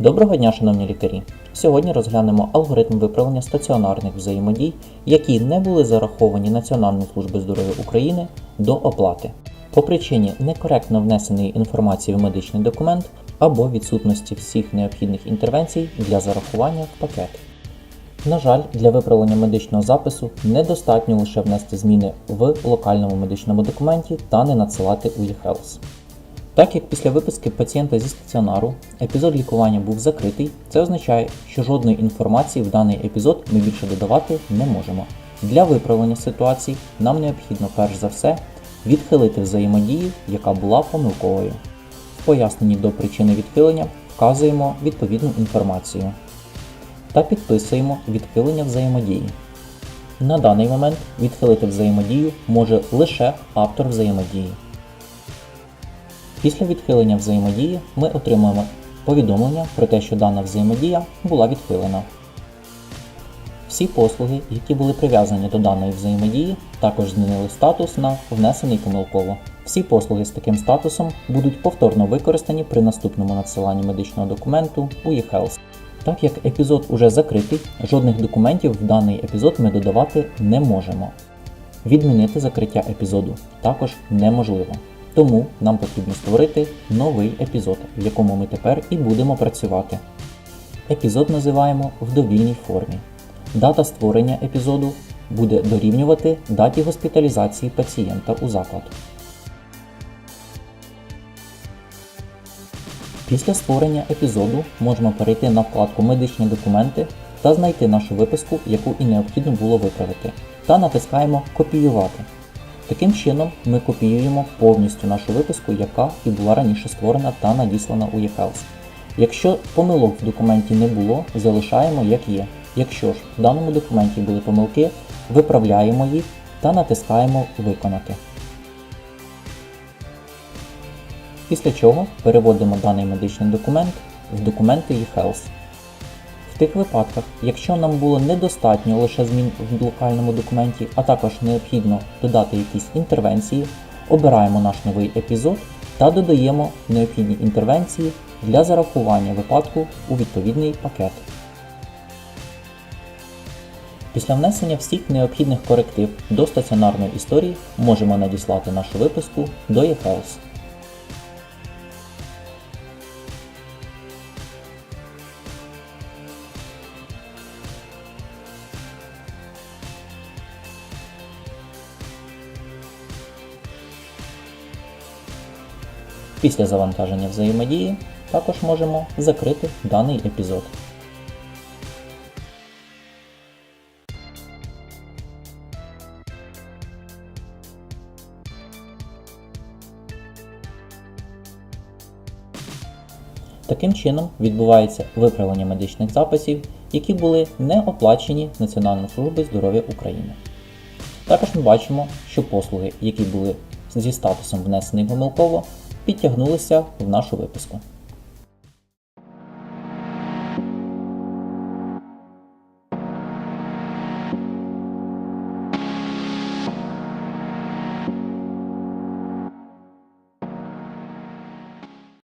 Доброго дня, шановні лікарі! Сьогодні розглянемо алгоритм виправлення стаціонарних взаємодій, які не були зараховані Національною службою здоров'я України до оплати по причині некоректно внесеної інформації в медичний документ або відсутності всіх необхідних інтервенцій для зарахування в пакет. На жаль, для виправлення медичного запису недостатньо лише внести зміни в локальному медичному документі та не надсилати у eHealth. Так як після виписки пацієнта зі стаціонару епізод лікування був закритий, це означає, що жодної інформації в даний епізод ми більше додавати не можемо. Для виправлення ситуації нам необхідно перш за все відхилити взаємодію, яка була помилковою. В поясненні до причини відхилення вказуємо відповідну інформацію та підписуємо відхилення взаємодії. На даний момент відхилити взаємодію може лише автор взаємодії. Після відхилення взаємодії ми отримуємо повідомлення про те, що дана взаємодія була відхилена. Всі послуги, які були прив'язані до даної взаємодії, також змінили статус на внесений помилково. Всі послуги з таким статусом будуть повторно використані при наступному надсиланні медичного документу у eHealth. Так як епізод уже закритий, жодних документів в даний епізод ми додавати не можемо. Відмінити закриття епізоду також неможливо. Тому нам потрібно створити новий епізод, в якому ми тепер і будемо працювати. Епізод називаємо в довільній формі. Дата створення епізоду буде дорівнювати даті госпіталізації пацієнта у заклад. Після створення епізоду можемо перейти на вкладку Медичні документи та знайти нашу виписку, яку і необхідно було виправити, та натискаємо Копіювати. Таким чином ми копіюємо повністю нашу виписку, яка і була раніше створена та надіслана у eHealth. Якщо помилок в документі не було, залишаємо як є. Якщо ж в даному документі були помилки, виправляємо їх та натискаємо Виконати. Після чого переводимо даний медичний документ в документи eHealth. В тих випадках, якщо нам було недостатньо лише змін в локальному документі, а також необхідно додати якісь інтервенції, обираємо наш новий епізод та додаємо необхідні інтервенції для зарахування випадку у відповідний пакет. Після внесення всіх необхідних коректив до стаціонарної історії можемо надіслати нашу виписку до eHealth. Після завантаження взаємодії також можемо закрити даний епізод. Таким чином відбувається виправлення медичних записів, які були не оплачені Національною службою здоров'я України. Також ми бачимо, що послуги, які були зі статусом внесений помилково, підтягнулися в нашу виписку.